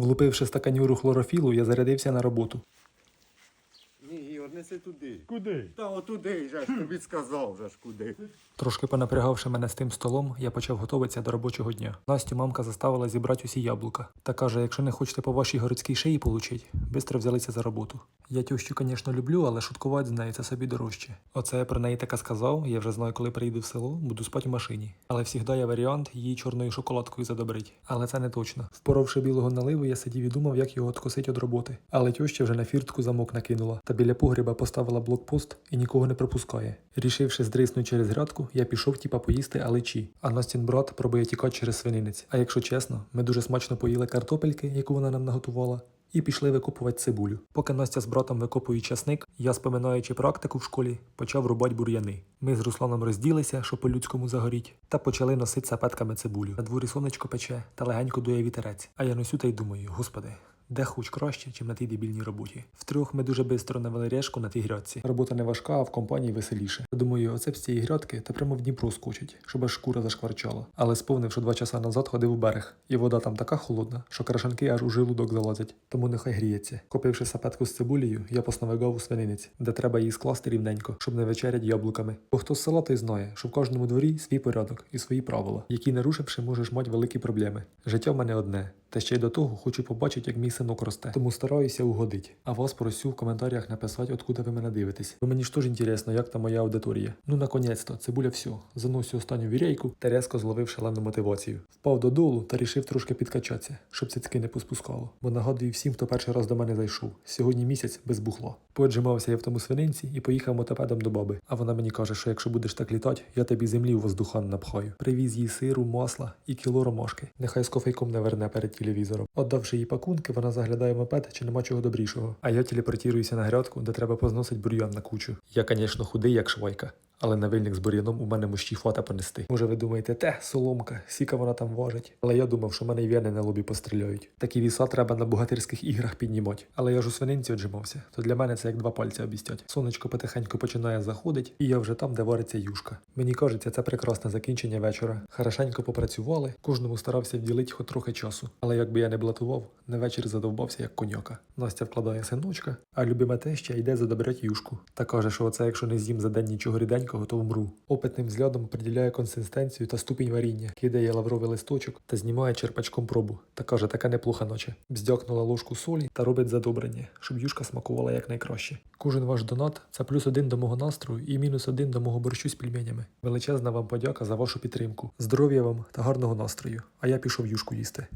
Влупивши стаканюру хлорофілу, я зарядився на роботу. Ні, Ігор, неси туди. Куди? Та отуди же ж тобі сказав же ж куди. Трошки понапрягавши мене з тим столом, я почав готуватися до робочого дня. Настю мамка заставила зібрати усі яблука та каже: якщо не хочете по вашій городській шиї получить, бистро взялися за роботу. Я тющу, звісно, люблю, але шуткувати з нею це собі дорожче. Оце я про неї таке сказав. Я вже знаю, коли приїду в село, буду спати в машині. Але завжди є варіант її чорною шоколадкою задобрить. Але це не точно. Впоровши білого наливу, я сидів і думав, як його откосить від роботи. Але теща вже на фіртку замок накинула та біля погріба поставила блокпост і нікого не пропускає. Рішивши здриснути через грядку, я пішов типа поїсти алечі. А Настін брат пробує тікати через свининець. А якщо чесно, ми дуже смачно поїли картопельки, яку вона нам наготувала. І пішли викопувати цибулю. Поки Настя з братом викопує часник, я, споминаючи практику в школі, почав рубати бур'яни. Ми з Русланом розділися, що по-людському загоріть, та почали носити сапетками цибулю. На дворі сонечко пече та легенько дує вітерець. А я носю та й думаю, господи. Де хоч краще, чим на тій дебільній роботі. Втрьох ми дуже швидко навели решку на тій грядці. Робота не важка, а в компанії веселіше. Думаю, оце б з цієї грядки та прямо в Дніпро скочить, щоб аж шкура зашкварчала. Але сповнив, що два часа назад ходив у берег, і вода там така холодна, що крашанки аж у желудок залазять, тому нехай гріється. Купивши сапетку з цибулею, я посновигав у свининець, де треба її скласти рівненько, щоб не вечерять яблуками. Бо хто з села той знає, що в кожному дворі свій порядок і свої правила, які нарушивши, можеш мати великі проблеми. Життя в мене одне. Та ще й до того хочу побачити, як мій синок росте. Тому стараюся угодити. А вас просю в коментарях написати, откуда ви мене дивитесь. Бо мені ж теж інтересно, як там моя аудиторія. Ну, наконець-то, цибуля все. Заносю останню вірейку та різко зловив шалену мотивацію. Впав додолу та рішив трошки підкачатися, щоб цицьки не поспускало. Бо нагадую всім, хто перший раз до мене зайшов. Сьогодні місяць без бухла. Поджимався я в тому свининці і поїхав мотопедом до баби. А вона мені каже, що якщо будеш так літати, я тобі землі у воздухан напхаю. Привіз їй сиру, масла і кіло ромашки. Нехай з кофейком не верне перед телевізором. Отдавши їй пакунки, вона заглядає в мопед, чи нема чого добрішого. А я телепортіруюся на грядку, де треба позносить бур'ян на кучу. Я, звісно, худий, як швайка. Але на вильник з бур'яном у мене мощі фата понести. Може, ви думаєте, те, соломка, сіка вона там важить. Але я думав, що мене й вени на лобі постріляють. Такі віса треба на богатирських іграх піднімати. Але я ж у свининці отжимався, то для мене це як два пальці обістять. Сонечко потихеньку починає заходить, і я вже там, де вариться юшка. Мені кажеться, це прекрасне закінчення вечора. Хорошенько попрацювали, кожному старався вділити хоч трохи часу. Але якби я не блатував, на вечір задовбався як коняка. Настя вкладає синочка, а любима теща йде задобрять юшку. Та каже, що оце якщо не з'їм за день нічого ріденького, то вмру. Опитним взглядом приділяє консистенцію та ступінь варіння, кидає лавровий листочок та знімає черпачком пробу. Та каже, така неплоха ночі. Бздякнула ложку солі та робить задобрення, щоб юшка смакувала якнайкраще. Кожен ваш донат це плюс один до мого настрою і мінус один до мого борщу з пельменями. Величезна вам подяка за вашу підтримку. Здоров'я вам та гарного настрою. А я пішов юшку їсти.